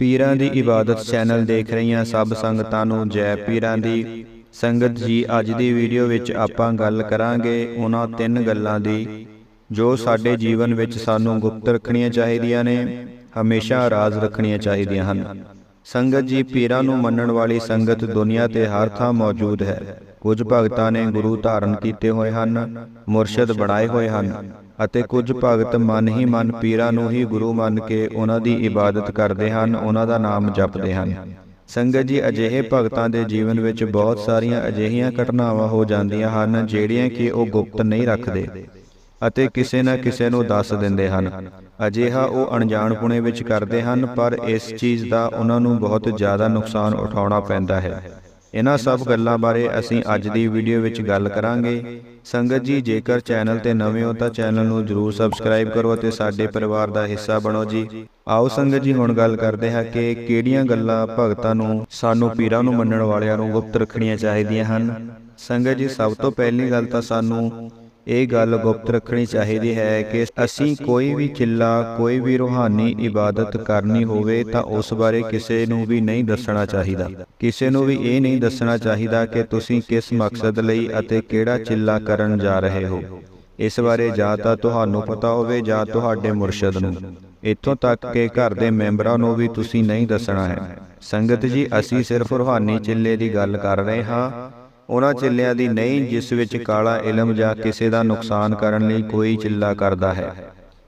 ਪੀਰਾਂ ਦੀ ਇਬਾਦਤ ਚੈਨਲ ਦੇਖ ਰਹੀਆਂ ਸਭ ਸੰਗਤਾਂ ਨੂੰ ਜੈ ਪੀਰਾਂ ਦੀ ਸੰਗਤ ਜੀ ਅੱਜ ਦੀ ਵੀਡੀਓ ਵਿੱਚ ਆਪਾਂ ਗੱਲ ਕਰਾਂਗੇ ਉਹਨਾਂ ਤਿੰਨ ਗੱਲਾਂ ਦੀ ਜੋ ਸਾਡੇ ਜੀਵਨ ਵਿੱਚ ਸਾਨੂੰ ਗੁਪਤ ਰੱਖਣੀਆਂ ਚਾਹੀਦੀਆਂ ਨੇ ਹਮੇਸ਼ਾ ਰਾਜ਼ ਰੱਖਣੀਆਂ ਚਾਹੀਦੀਆਂ ਹਨ। ਸੰਗਤ ਜੀ ਪੀਰਾਂ ਨੂੰ ਮੰਨਣ ਵਾਲੀ ਸੰਗਤ ਦੁਨੀਆ ਤੇ ਹਰ ਥਾਂ ਮੌਜੂਦ ਹੈ। ਕੁਝ ਭਗਤਾਂ ਨੇ ਗੁਰੂ ਧਾਰਨ ਕੀਤੇ ਹੋਏ ਹਨ ਮੁਰਸ਼ਿਦ ਬਣਾਏ ਹੋਏ ਹਨ। ਅਤੇ ਕੁਝ ਭਗਤ ਮਨ ਹੀ ਮਨ ਪੀਰਾਂ ਨੂੰ ਹੀ ਗੁਰੂ ਮੰਨ ਕੇ ਉਹਨਾਂ ਦੀ ਇਬਾਦਤ ਕਰਦੇ ਹਨ ਉਹਨਾਂ ਦਾ ਨਾਮ ਜਪਦੇ ਹਨ। ਸੰਗਤ ਜੀ ਅਜਿਹੇ ਭਗਤਾਂ ਦੇ ਜੀਵਨ ਵਿੱਚ ਬਹੁਤ ਸਾਰੀਆਂ ਅਜਿਹੀਆਂ ਘਟਨਾਵਾਂ ਹੋ ਜਾਂਦੀਆਂ ਹਨ ਜਿਹੜੀਆਂ ਕਿ ਉਹ ਗੁਪਤ ਨਹੀਂ ਰੱਖਦੇ ਅਤੇ ਕਿਸੇ ਨਾ ਕਿਸੇ ਨੂੰ ਦੱਸ ਦਿੰਦੇ ਹਨ। ਅਜਿਹਾ ਉਹ ਅਣਜਾਣਪੁਣੇ ਵਿੱਚ ਕਰਦੇ ਹਨ ਪਰ ਇਸ ਚੀਜ਼ ਦਾ ਉਹਨਾਂ ਨੂੰ ਬਹੁਤ ਜ਼ਿਆਦਾ ਨੁਕਸਾਨ ਉਠਾਉਣਾ ਪੈਂਦਾ ਹੈ। ਇਹਨਾਂ ਸਭ ਗੱਲਾਂ ਬਾਰੇ ਅਸੀਂ ਅੱਜ ਦੀ ਵੀਡੀਓ ਵਿੱਚ ਗੱਲ ਕਰਾਂਗੇ। ਸੰਗਤ ਜੀ ਜੇਕਰ ਚੈਨਲ ਤੇ ਨਵੇਂ ਹੋ ਤਾਂ ਚੈਨਲ ਨੂੰ ਜਰੂਰ ਸਬਸਕ੍ਰਾਈਬ ਕਰੋ ਅਤੇ ਸਾਡੇ ਪਰਿਵਾਰ ਦਾ ਹਿੱਸਾ ਬਣੋ ਜੀ। ਆਓ ਸੰਗਤ ਜੀ ਹੁਣ ਗੱਲ ਕਰਦੇ ਹਾਂ ਕਿ ਕਿਹੜੀਆਂ ਗੱਲਾਂ ਭਗਤਾਂ ਨੂੰ ਸਾਨੂੰ ਪੀਰਾਂ ਨੂੰ ਮੰਨਣ ਵਾਲਿਆਂ ਨੂੰ ਗੁਪਤ ਰੱਖਣੀਆਂ ਚਾਹੀਦੀਆਂ ਹਨ। ਸੰਗਤ ਜੀ ਸਭ ਤੋਂ ਪਹਿਲੀ ਗੱਲ ਤਾਂ ਸਾਨੂੰ ਇਹ ਗੱਲ ਗੁਪਤ ਰੱਖਣੀ ਚਾਹੀਦੀ ਹੈ ਕਿ ਅਸੀਂ ਕੋਈ ਵੀ ਚਿੱਲਾ, ਕੋਈ ਵੀ ਰੂਹਾਨੀ ਇਬਾਦਤ ਕਰਨੀ ਹੋਵੇ ਤਾਂ ਉਸ ਬਾਰੇ ਕਿਸੇ ਨੂੰ ਵੀ ਨਹੀਂ ਦੱਸਣਾ ਚਾਹੀਦਾ। ਕਿਸੇ ਨੂੰ ਵੀ ਇਹ ਨਹੀਂ ਦੱਸਣਾ ਚਾਹੀਦਾ ਕਿ ਤੁਸੀਂ ਕਿਸ ਮਕਸਦ ਲਈ ਅਤੇ ਕਿਹੜਾ ਚਿੱਲਾ ਕਰਨ ਜਾ ਰਹੇ ਹੋ। ਇਸ ਬਾਰੇ ਜਾਂ ਤਾਂ ਤੁਹਾਨੂੰ ਪਤਾ ਹੋਵੇ ਜਾਂ ਤੁਹਾਡੇ ਮੁਰਸ਼ਦ ਨੂੰ। ਇੱਥੋਂ ਤੱਕ ਕਿ ਘਰ ਦੇ ਮੈਂਬਰਾਂ ਨੂੰ ਵੀ ਤੁਸੀਂ ਨਹੀਂ ਦੱਸਣਾ ਹੈ। ਸੰਗਤ ਜੀ, ਅਸੀਂ ਸਿਰਫ ਰੂਹਾਨੀ ਚਿੱਲੇ ਦੀ ਗੱਲ ਕਰ ਰਹੇ ਹਾਂ। ਉਹਨਾਂ ਚਿੱਲਿਆਂ ਦੀ ਨਹੀਂ ਜਿਸ ਵਿੱਚ ਕਾਲਾ ਇਲਮ ਜਾਂ ਕਿਸੇ ਦਾ ਨੁਕਸਾਨ ਕਰਨ ਲਈ ਕੋਈ ਚਿੱਲਾ ਕਰਦਾ ਹੈ।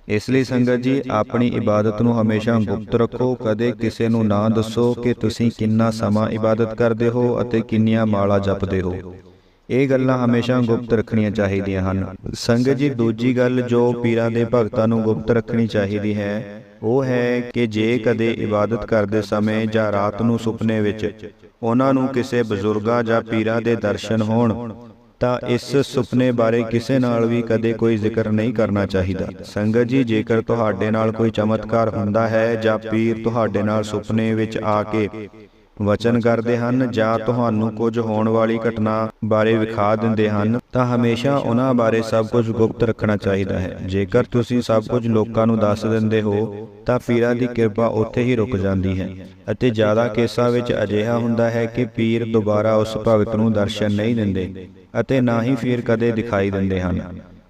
ਇਸ ਲਈ ਸੰਗਤ ਜੀ ਆਪਣੀ ਇਬਾਦਤ ਨੂੰ ਹਮੇਸ਼ਾ ਗੁਪਤ ਰੱਖੋ ਕਦੇ ਕਿਸੇ ਨੂੰ ਨਾ ਦੱਸੋ ਕਿ ਤੁਸੀਂ ਕਿੰਨਾ ਸਮਾਂ ਇਬਾਦਤ ਕਰਦੇ ਹੋ ਅਤੇ ਕਿੰਨੀਆਂ ਮਾਲਾ ਜਪਦੇ ਹੋ। ਇਹ ਗੱਲਾਂ ਹਮੇਸ਼ਾ ਗੁਪਤ ਰੱਖਣੀਆਂ ਚਾਹੀਦੀਆਂ ਹਨ। ਸੰਗਤ ਜੀ ਦੂਜੀ ਗੱਲ ਜੋ ਪੀਰਾਂ ਦੇ ਭਗਤਾਂ ਨੂੰ ਗੁਪਤ ਰੱਖਣੀ ਚਾਹੀਦੀ ਹੈ ਉਹ ਹੈ ਕਿ ਜੇ ਕਦੇ ਇਬਾਦਤ ਕਰਦੇ ਸਮੇਂ ਜਾਂ ਰਾਤ ਨੂੰ ਸੁਪਨੇ ਵਿੱਚ ਉਹਨਾਂ ਨੂੰ ਕਿਸੇ ਬਜ਼ੁਰਗਾਂ ਜਾਂ ਪੀਰਾਂ ਦੇ ਦਰਸ਼ਨ ਹੋਣ, ਤਾਂ ਇਸ ਸੁਪਨੇ ਬਾਰੇ ਕਿਸੇ ਨਾਲ ਵੀ ਕਦੇ ਕੋਈ ਜ਼ਿਕਰ ਨਹੀਂ ਕਰਨਾ ਚਾਹੀਦਾ। ਸੰਗਤ ਜੀ, ਜੇਕਰ ਤੁਹਾਡੇ ਨਾਲ ਕੋਈ ਚਮਤਕਾਰ ਹੁੰਦਾ ਹੈ ਜਾਂ ਪੀਰ ਤੁਹਾਡੇ ਨਾਲ ਸੁਪਨੇ ਵਿੱਚ ਆ ਕੇ ਵਚਨ ਕਰਦੇ ਹਨ ਜਾਂ ਤੁਹਾਨੂੰ ਕੁਝ ਹੋਣ ਵਾਲੀ ਘਟਨਾ ਬਾਰੇ ਵਿਖਾ ਦਿੰਦੇ ਹਨ, ਤਾਂ ਹਮੇਸ਼ਾ ਉਹਨਾਂ ਬਾਰੇ ਸਭ ਕੁਝ ਗੁਪਤ ਰੱਖਣਾ ਚਾਹੀਦਾ ਹੈ। ਜੇਕਰ ਤੁਸੀਂ ਸਭ ਕੁਝ ਲੋਕਾਂ ਨੂੰ ਦੱਸ ਦਿੰਦੇ ਹੋ, ਤਾਂ ਪੀਰਾਂ ਦੀ ਕਿਰਪਾ ਉੱਥੇ ਹੀ ਰੁਕ ਜਾਂਦੀ ਹੈ ਅਤੇ ਜ਼ਿਆਦਾ ਕੇਸਾਂ ਵਿੱਚ ਅਜਿਹਾ ਹੁੰਦਾ ਹੈ ਕਿ ਪੀਰ ਦੁਬਾਰਾ ਉਸ ਭਗਤ ਨੂੰ ਦਰਸ਼ਨ ਨਹੀਂ ਦਿੰਦੇ ਅਤੇ ਨਾ ਹੀ ਫਿਰ ਕਦੇ ਦਿਖਾਈ ਦਿੰਦੇ ਹਨ।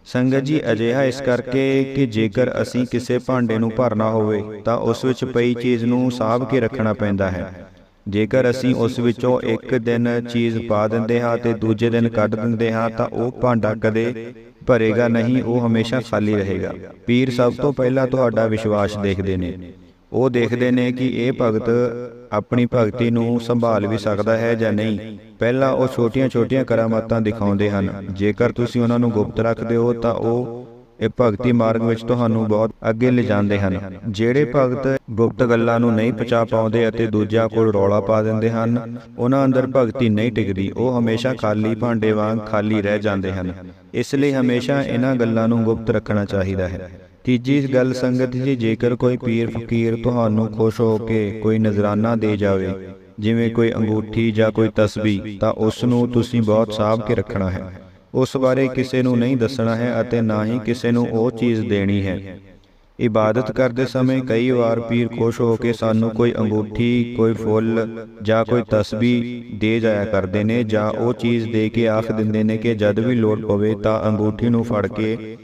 ਸੰਗਤ ਜੀ, ਅਜਿਹਾ ਇਸ ਕਰਕੇ ਕਿ ਜੇਕਰ ਅਸੀਂ ਕਿਸੇ ਭਾਂਡੇ ਨੂੰ ਭਰਨਾ ਹੋਵੇ, ਤਾਂ ਉਸ ਵਿੱਚ ਪਈ ਚੀਜ਼ ਨੂੰ ਸਾਂਭ ਕੇ ਰੱਖਣਾ ਪੈਂਦਾ ਹੈ। ਜੇਕਰ ਅਸੀਂ ਉਸ ਵਿੱਚੋਂ ਇੱਕ ਦਿਨ ਚੀਜ਼ ਪਾ ਦਿੰਦੇ ਹਾਂ ਤੇ ਦੂਜੇ ਦਿਨ ਕੱਢ ਦਿੰਦੇ ਹਾਂ ਤਾਂ ਉਹ ਭਾਂਡਾ ਕਦੇ ਭਰੇਗਾ ਨਹੀਂ ਉਹ ਹਮੇਸ਼ਾ ਖਾਲੀ ਰਹੇਗਾ। ਪੀਰ ਸਭ ਤੋਂ ਪਹਿਲਾਂ ਤੁਹਾਡਾ ਵਿਸ਼ਵਾਸ ਦੇਖਦੇ ਨੇ। ਉਹ ਦੇਖਦੇ ਨੇ ਕਿ ਇਹ ਭਗਤ ਆਪਣੀ ਭਗਤੀ ਨੂੰ ਸੰਭਾਲ ਵੀ ਸਕਦਾ ਹੈ ਜਾਂ ਨਹੀਂ। ਪਹਿਲਾਂ ਉਹ ਛੋਟੀਆਂ-ਛੋਟੀਆਂ ਕਰਾਮਾਤਾਂ ਦਿਖਾਉਂਦੇ ਹਨ। ਜੇਕਰ ਤੁਸੀਂ ਉਹਨਾਂ ਨੂੰ ਗੁਪਤ ਰੱਖਦੇ ਹੋ ਤਾਂ ਉਹ ਇਹ ਭਗਤੀ ਮਾਰਗ ਵਿੱਚ ਤੁਹਾਨੂੰ ਬਹੁਤ ਅੱਗੇ ਲਿਜਾਂਦੇ ਹਨ। ਜਿਹੜੇ ਭਗਤ ਗੁਪਤ ਗੱਲਾਂ ਨੂੰ ਨਹੀਂ ਪਛਾ ਪਾਉਂਦੇ ਅਤੇ ਦੂਜਿਆਂ ਕੋਲ ਰੌਲਾ ਪਾ ਦਿੰਦੇ ਹਨ। ਉਹਨਾਂ ਅੰਦਰ ਭਗਤੀ ਨਹੀਂ ਟਿਕਦੀ। ਉਹ ਹਮੇਸ਼ਾ ਖਾਲੀ ਭਾਂਡੇ ਵਾਂਗ ਖਾਲੀ ਰਹਿ ਜਾਂਦੇ ਹਨ। ਇਸ ਲਈ ਹਮੇਸ਼ਾ ਇਹਨਾਂ ਗੱਲਾਂ ਨੂੰ ਗੁਪਤ ਰੱਖਣਾ ਚਾਹੀਦਾ ਹੈ। ਤੀਜੀ ਗੱਲ ਸੰਗਤ ਜੀ ਜੇਕਰ ਕੋਈ ਪੀਰ ਫਕੀਰ ਤੁਹਾਨੂੰ ਖੁਸ਼ ਹੋ ਕੇ ਕੋਈ ਨਜ਼ਰਾਨਾ ਦੇ ਜਾਵੇ ਜਿਵੇਂ ਕੋਈ ਅੰਗੂਠੀ ਜਾਂ ਕੋਈ ਤਸਬੀਹ ਤਾਂ ਉਸ ਨੂੰ ਤੁਸੀਂ ਬਹੁਤ ਸਾਂਭ ਕੇ ਰੱਖਣਾ ਹੈ ਉਸ ਬਾਰੇ ਕਿਸੇ ਨੂੰ ਨਹੀਂ ਦੱਸਣਾ ਹੈ ਅਤੇ ਨਾ ਹੀ ਕਿਸੇ ਨੂੰ ਉਹ ਚੀਜ਼ ਦੇਣੀ ਹੈ। ਇਬਾਦਤ ਕਰਦੇ ਸਮੇਂ ਕਈ ਵਾਰ ਪੀਰ ਖੁਸ਼ ਹੋ ਕੇ ਸਾਨੂੰ ਕੋਈ ਅੰਗੂਠੀ, ਕੋਈ ਫੁੱਲ ਜਾਂ ਕੋਈ ਤਸਬੀਹ ਦੇ ਜਾਇਆ ਕਰਦੇ ਨੇ ਜਾਂ ਉਹ ਚੀਜ਼ ਦੇ ਕੇ ਆਖ ਦਿੰਦੇ ਨੇ ਕਿ ਜਦ ਵੀ ਲੋੜ ਪਵੇ ਤਾਂ ਅੰਗੂਠੀ ਨੂੰ ਫੜ ਕੇ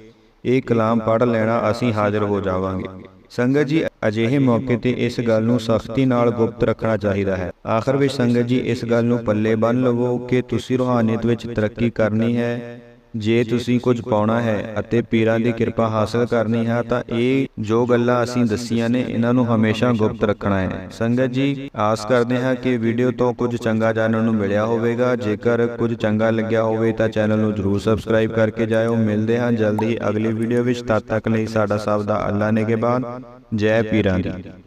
ਇਹ ਕਲਾਮ ਪੜ੍ਹ ਲੈਣਾ ਅਸੀਂ ਹਾਜ਼ਰ ਹੋ ਜਾਵਾਂਗੇ। ਸੰਗਤ ਜੀ, ਅਜਿਹੇ ਮੌਕੇ ਤੇ ਇਸ ਗੱਲ ਨੂੰ ਸਖਤੀ ਨਾਲ ਗੁਪਤ ਰੱਖਣਾ ਚਾਹੀਦਾ ਹੈ। ਆਖਰ ਵਿੱਚ ਸੰਗਤ ਜੀ, ਇਸ ਗੱਲ ਨੂੰ ਪੱਲੇ ਬੰਨ ਲਵੋ ਕਿ ਤੁਸੀਂ ਰੂਹਾਨੀਅਤ ਵਿੱਚ ਤਰੱਕੀ ਕਰਨੀ ਹੈ। ਜੇ ਤੁਸੀਂ ਕੁਝ ਪਾਉਣਾ ਹੈ ਅਤੇ ਪੀਰਾਂ ਦੀ ਕਿਰਪਾ ਹਾਸਲ ਕਰਨੀ ਹੈ ਤਾਂ ਇਹ ਜੋ ਗੱਲਾਂ ਅਸੀਂ ਦੱਸੀਆਂ ਨੇ ਇਹਨਾਂ ਨੂੰ ਹਮੇਸ਼ਾ ਗੁਪਤ ਰੱਖਣਾ ਹੈ। ਸੰਗਤ ਜੀ ਆਸ ਕਰਦੇ ਹਾਂ ਕਿ ਵੀਡੀਓ ਤੋਂ ਕੁਝ ਚੰਗਾ ਜਾਣਨ ਨੂੰ ਮਿਲਿਆ ਹੋਵੇਗਾ ਜੇਕਰ ਕੁਝ ਚੰਗਾ ਲੱਗਿਆ ਹੋਵੇ ਤਾਂ ਚੈਨਲ ਨੂੰ ਜਰੂਰ ਸਬਸਕ੍ਰਾਈਬ ਕਰਕੇ ਜਾਇਓ। ਮਿਲਦੇ ਹਾਂ ਜਲਦੀ। ਅਗਲੀ ਵੀਡੀਓ ਵਿੱਚ ਤਦ ਤੱਕ ਲਈ ਸਾਡਾ ਸਭ ਦਾ ਅੱਲਾ ਨੇ ਕੇ ਬਾਨ ਜੈ ਪੀਰਾਂ ਦੀ।